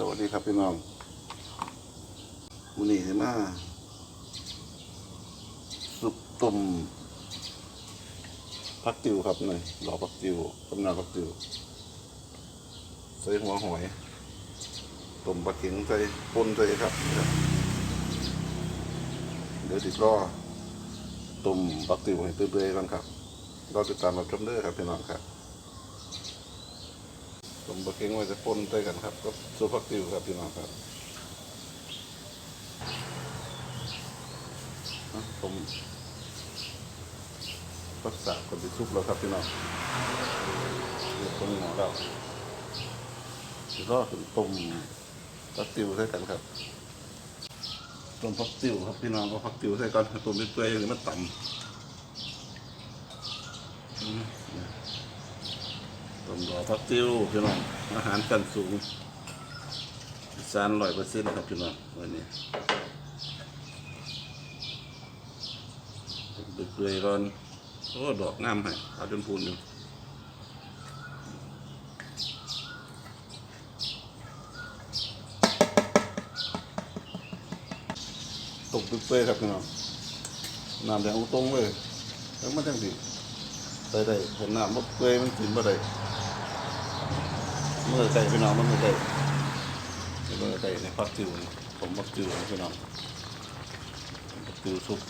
สวัสดีครับพี่น้องวันนี้สิมาสุปต้มผักติวครับหน่อยดอกผักติวกำนาผักติวใส่หัวหอยต้มปลาเข็งใส่ปนใส่ครับ เดี๋ยวติดรอต้มผักติวให้เปื่อยๆก่อนครับรอติดตามรับชมเด้อครับพี่น้องครับ ผมบะเค็งไว้จะปนด้วยกันครับก็ซูผักติวครับพี่น้องครับผมรักษาคนที่ซุปแล้วครับพี่น้องเรียกคนหมอแล้วแล้วก็ถึงต้มผักติวใส่กันครับต้มผักติวครับพี่น้องเอาผักติวใส่ก่อนต้มเปื่อยๆอย่างนี้มันต่ำ ต้มดอกผักติ้วพี่น้องอาหารชั้นสูงสานร้อยเปอร์เซ็นต์ครับพี่น้องวันนี้ดึกเลยร้อนโอ้ดอกงามให้เอาจนพูนอยู่ตกตึกเป้ยครับพี่น้องน้ำแดงอุตรงเลยแล้วมันจังสิได้ได้เห็นน้ำมันเป้ยมันกินบ่ได้ เมื่อไก่พี่น้องมันเมื่อไก่เมื่อไก่ในพักติวนี่ผมพักติวพี่น้องพักติวซุป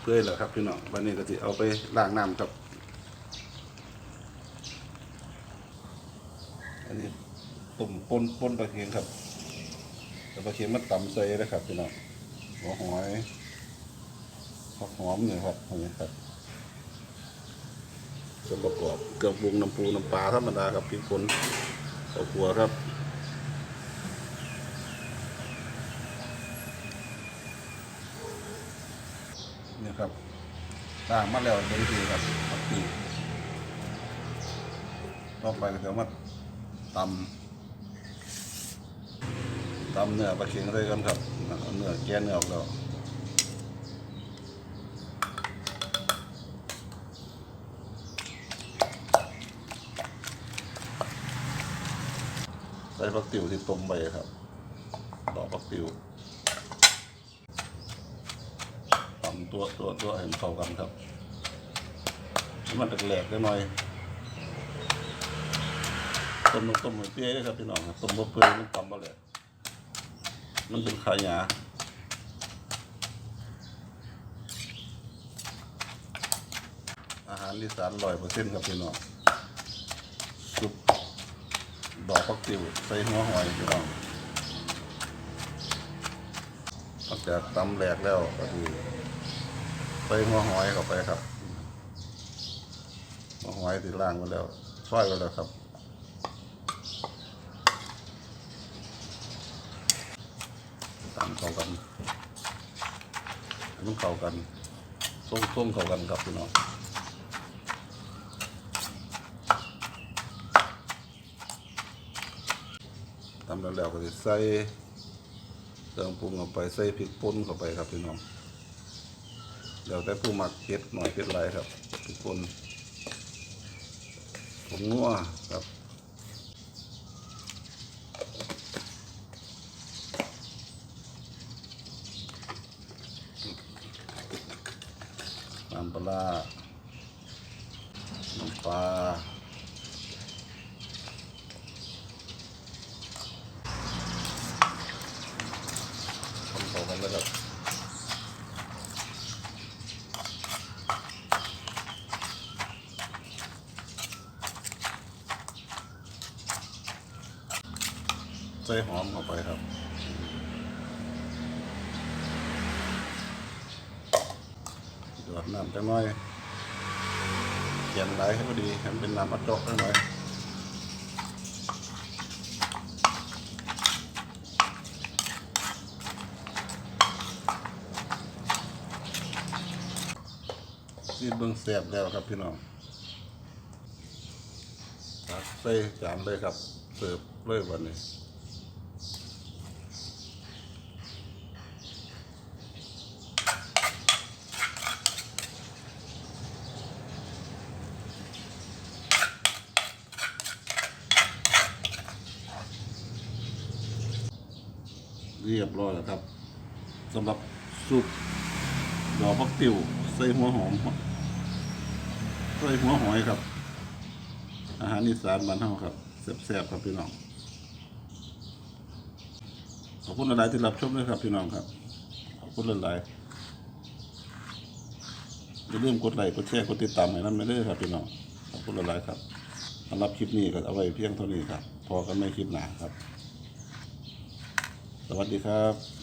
เพื่อเหรอครับพี่น้องวันนี้ก็จะเอาไปล้างน้ำครับอันนี้ตุ่มปนปนปลาเค็งครับแต่ปลาเค็งมันต่ำใส่นะครับพี่น้องหัวหอยหอมเนี่ยครับอันนี้ครับ ส่วนประกอบเกลือปรุงน้ำปูน้ำปลาธรรมดาครับพริกป่นข้าวคั่วครับนี่ครับต่างมาแล้วเป็นทีครับผักชีต่อไปก็จะมาตำตำเนื้อปลาเค็งเลยกันครับเอาเนื้อแกะเนื้อออกแล้ว ส่ผักติ๋วที่ต้มไปครับดอกผักติ๋วตำตัวตัวตัวให้มันเข้ากันครับให้มันแหลกๆได้หน่อยต้มต้มให้เปี้ยวด้วยครับพี่น้องต้มบ่เปื่อยมันตำบ่แหลกมันเป็นขายาอาหารอีสานร้อยเปอร์เซ็นต์ครับพี่น้องซุป ดอกผักติ๋วใส่หัวหอยพี่น้องหลังจากตำแหลกแล้วก็คือใส่หัวหอยเข้าไปครับหัวหอยที่ล่างไว้แล้วซอยไว้แล้วครับตำเข้ากันให้มันเข้ากันส้มส้มเข้ากันครับพี่น้องำแล้วแล้วก็จะใส่เครื่องปรุงเข้าไปใส่พริกป่นเข้าไปครับพี่น้องเดี๋ยวแต่ผู้หมักเผ็ดหน่อยเผ็ดไรครับพริกป่นผงนัวครับน้ำปลาร้าน้ำปลา ทำเข้ากั นแล้วครับใส่หอมเข้าไปครับหยดน้ำจังน้อยเขียนไหลให้พอดีให้มันเป็นน้ำมะจอกจังหน่อย นี่เบิ่งแสบแล้วครับพี่น้องตักใส่จานเลยครับ เสิร์ฟเลยวันนี้เรียบร้อยแล้วครับสำหรับซุปดอกพักติวใส่หัวหอม ใส่หัวหอยครับ อาหารอีสานบ้านเฮาครับแซ่บๆครับพี่น้อง ขอบคุณหลายที่รับชมด้วยครับพี่น้องครับ ขอบคุณหลายอย่าลืมกดไลค์กดแชร์กดติดตามให้นำไปเด้ครับพี่น้อง ขอบคุณหลายครับสำหรับคลิปนี้ก็เอาไว้เพียงเท่านี้ครับ พอกันไม่คลิปหนาครับ สวัสดีครับ